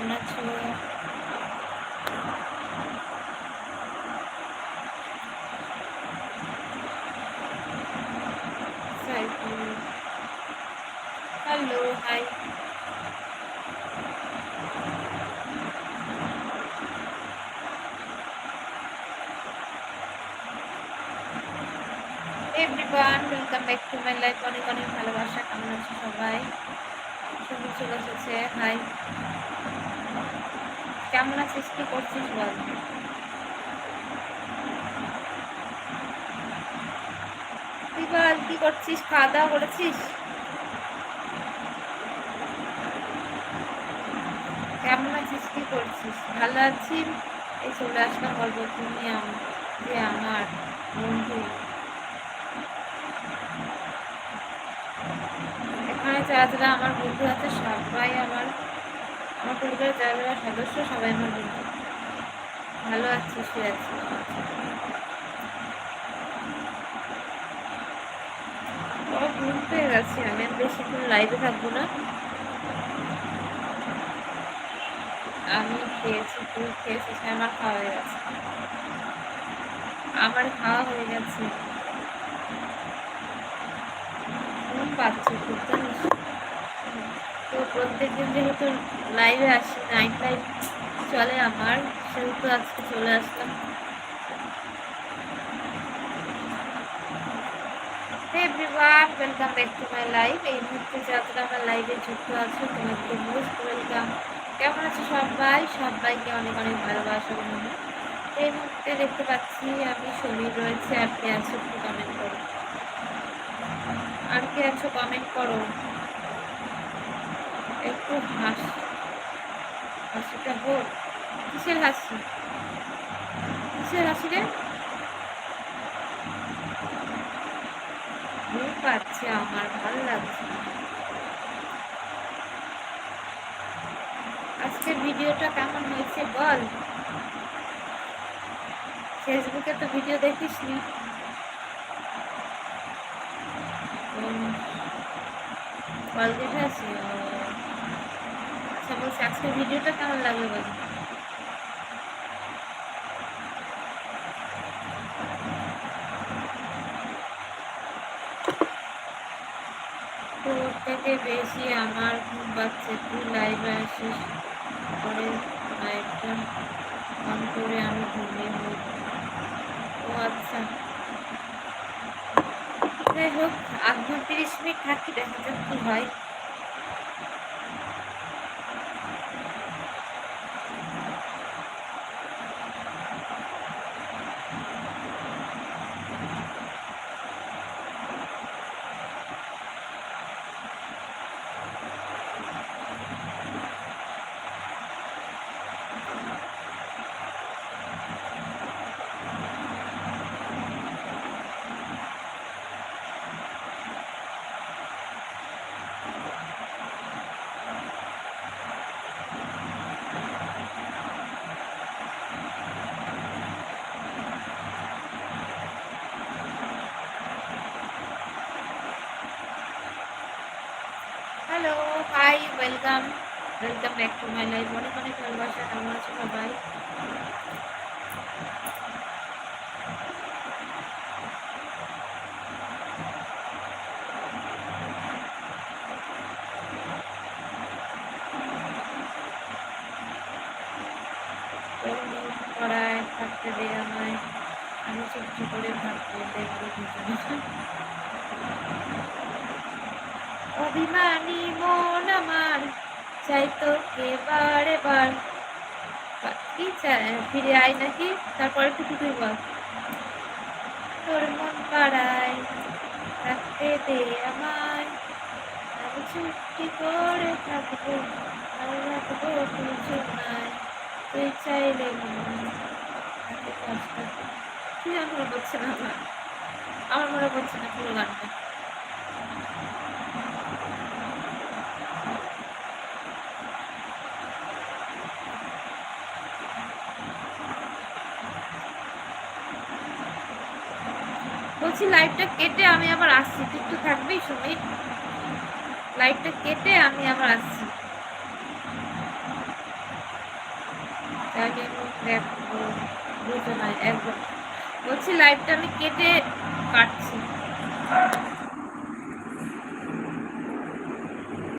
কেমন আছো hello hi everyone welcome back to my life অনেক অনেক ভালোবাসা, কেমন আছো সবাই? ছবি চলে এসেছে হাই কেমন আছিস? কি করছিস বল। তুই বল, কি করছিস? খাওয়া দাওয়া করেছিস? কেমন আছিস? কি করছিস? ভালো আছি। এই চলে আসলাম গল্প তুমি যে আমার বন্ধু। এখানে যারা আমার বন্ধু আছে, সবাই আমার আমার পরিবারের যারা সদস্য সবাই আমার বন্ধু। ভালো আছি শুয়ে আছি। ঘুম পেয়ে গেছি, আমি আর বেশিক্ষণ লাইভে থাকব না। আমি খেয়েছি, তুই খেয়েছিস আমার খাওয়া হয়ে গেছে। আমার খাওয়া হয়ে গেছে। পাচ্ছে খুব, জানিস? তো প্রত্যেকদিন যেহেতু লাইভে আসি নাইট লাইভ চলে আমার সেহেতু আজকে চলে আসলাম। Everyone welcome back my live এই মুহূর্তে যাত্রা আমার লাইভে যুক্ত আছে তোমাকে মোস্ট ওয়েলকাম কেমন আছো সবাই? সবাইকে অনেক অনেক ভালোবাসা বন্ধু এই মুহূর্তে দেখতে পাচ্ছি আমি সমীর রয়েছে, আর কে আছো একটু কমেন্ট করো। আর কে আছো কমেন্ট করো? একটু হাস। হাসিটা হোক কিসের হাসি? কিসের হাসি রে? পাচ্ছে আমার, ভালো লাগছে আজকের ভিডিওটা কেমন হয়েছে বল? ফেসবুকে তো ভিডিও দেখিস নি। কলগেট আছে বলছি, আজকে ভিডিওটা কেমন লাগবে বলছি থেকে বেশি আমার ঘুম পাচ্ছে, তুই লাইভে আসিস, পরে লাইভটা অন করে আমি ঘুমিয়ে পড়ব। ও আচ্ছা। যাই হোক, আধ ঘণ্টা মিনিট থাকি, দেখা যাক কি হয় hello hi welcome welcome back to my life অনেক অনেক ভালোবাসা কেমন আছো সবাই পড়ায় থাকতে দে আমায় আমি চুপটি করে ভাবতে দেখব অভিমানী মন আমার চাইতো কে বারে বার কি ফিরে আয় নাকি? তারপরে একটু তুই বল। তোর মন পাড়ায় থাকতে দে আমায়। আমি চুপটি করে থাকব, আর রাখব কিছু নাই। তুই চাইলে কি যেন মনে পড়ছে না আমার? আমার মনে পড়ছে না পুরো গানটা। বলছি লাইভটা কেটে আমি আবার আসছি তুই তো থাকবি সুমিত লাইভটা কেটে আমি আবার আসছি বলছি লাইভটা আমি কেটে কাটছি